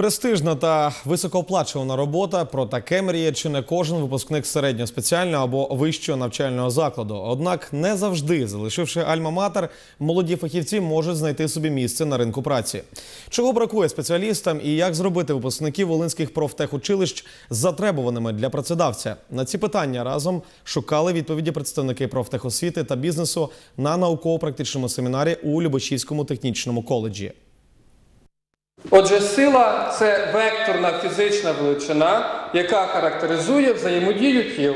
Престижна та високооплачувана робота. Про таке мріє чи не кожен випускник середньоспеціального або вищого навчального закладу. Однак не завжди, залишивши альма-матер, молоді фахівці можуть знайти собі місце на ринку праці. Чого бракує спеціалістам і як зробити випускників волинських профтехучилищ затребуваними для працедавця? На ці питання разом шукали відповіді представники профтехосвіти та бізнесу на науково-практичному семінарі у Любочівському технічному коледжі. Отже, сила це векторна фізична величина, яка характеризує взаємодію тіл.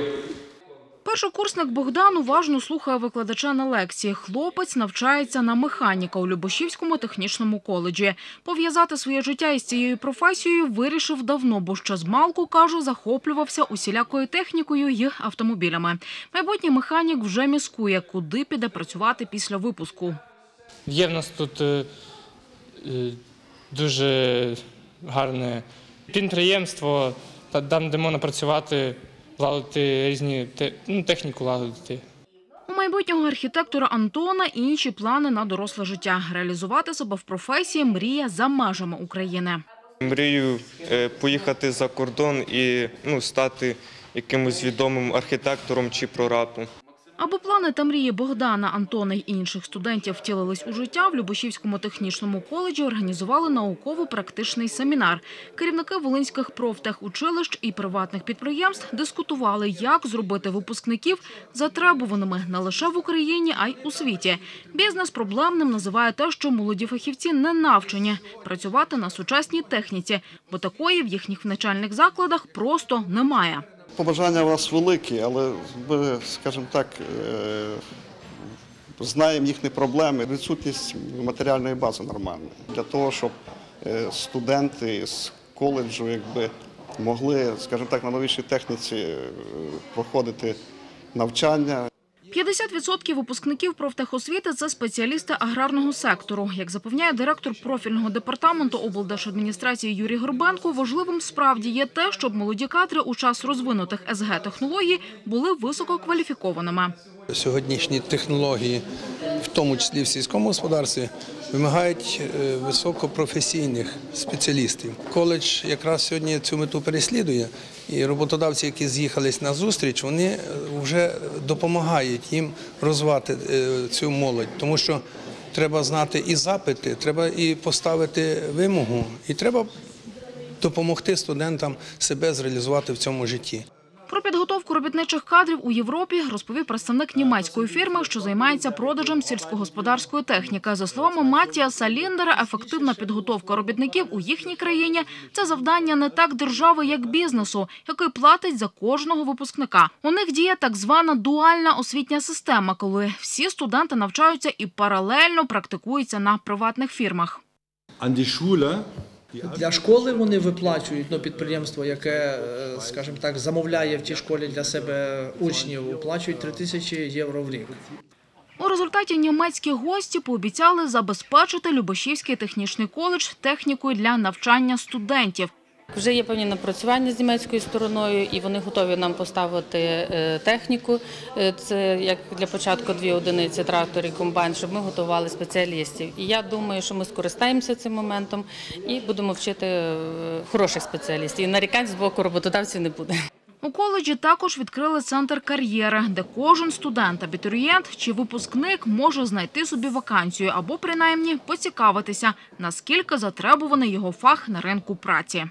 Першокурсник Богдан уважно слухає викладача на лекції. Хлопець навчається на механіка у Любошівському технічному коледжі. Пов'язати своє життя із цією професією вирішив давно, бо ще з малку, каже, захоплювався усілякою технікою й автомобілями. Майбутній механік вже міскує, куди піде працювати після випуску. Є в нас тут е, е, дуже гарне підприємство, та- там, де можна працювати, лагодити різні ну, техніку лагодити. У майбутнього архітектора Антона інші плани на доросле життя. Реалізувати себе в професії мріє за межами України. Мрію е, поїхати за кордон і ну, стати якимось відомим архітектором чи прорабом. Аби плани та мрії Богдана, Антона й інших студентів втілились у життя, в Любошівському технічному коледжі організували науково-практичний семінар. Керівники волинських профтехучилищ і приватних підприємств дискутували, як зробити випускників затребуваними не лише в Україні, а й у світі. Бізнес проблемним називає те, що молоді фахівці не навчені працювати на сучасній техніці, бо такої в їхніх навчальних закладах просто немає. Побажання у вас великі, але ми, скажімо так, е, знаємо їхні проблеми, відсутність матеріальної бази нормальної. Для того, щоб е, студенти з коледжу якби, могли, скажімо так, на новішій техніці е, проходити навчання. 50% випускників профтехосвіти – це спеціалісти аграрного сектору. Як запевняє директор профільного департаменту облдержадміністрації Юрій Горбенко, важливим справді є те, щоб молоді кадри у час розвинутих СГ-технологій були висококваліфікованими. Сьогоднішні технології, в тому числі в сільському господарстві, вимагають е, високопрофесійних спеціалістів. Коледж якраз сьогодні цю мету переслідує, і роботодавці, які з'їхались на зустріч, вони е, вже допомагають їм розвивати е, цю молодь, тому що треба знати і запити, треба і поставити вимогу, і треба допомогти студентам себе зреалізувати в цьому житті. Про підготовку робітничих кадрів у Європі розповів представник німецької фірми, що займається продажем сільськогосподарської техніки. За словами Матіаса Ліндера, ефективна підготовка робітників у їхній країні – це завдання не так держави, як бізнесу, який платить за кожного випускника. У них діє так звана дуальна освітня система, коли всі студенти навчаються і паралельно практикуються на приватних фірмах. an. Для школи вони виплачують ну, підприємство, яке, е, скажімо так, замовляє в тій школі для себе учнів, оплачують 3 тисячі євро в рік. У результаті німецькі гості пообіцяли забезпечити Любашівський технічний коледж технікою для навчання студентів. Вже є певні напрацювання з німецькою стороною, і вони готові нам поставити е, техніку. Е, Це як для початку дві одиниці трактор і комбайн, щоб ми готували спеціалістів. І я думаю, що ми скористаємося цим моментом і будемо вчити е, хороших спеціалістів. І нарікань з боку роботодавців не буде. У коледжі також відкрили центр кар'єри, де кожен студент, абітурієнт чи випускник може знайти собі вакансію або принаймні поцікавитися, наскільки затребуваний його фах на ринку праці.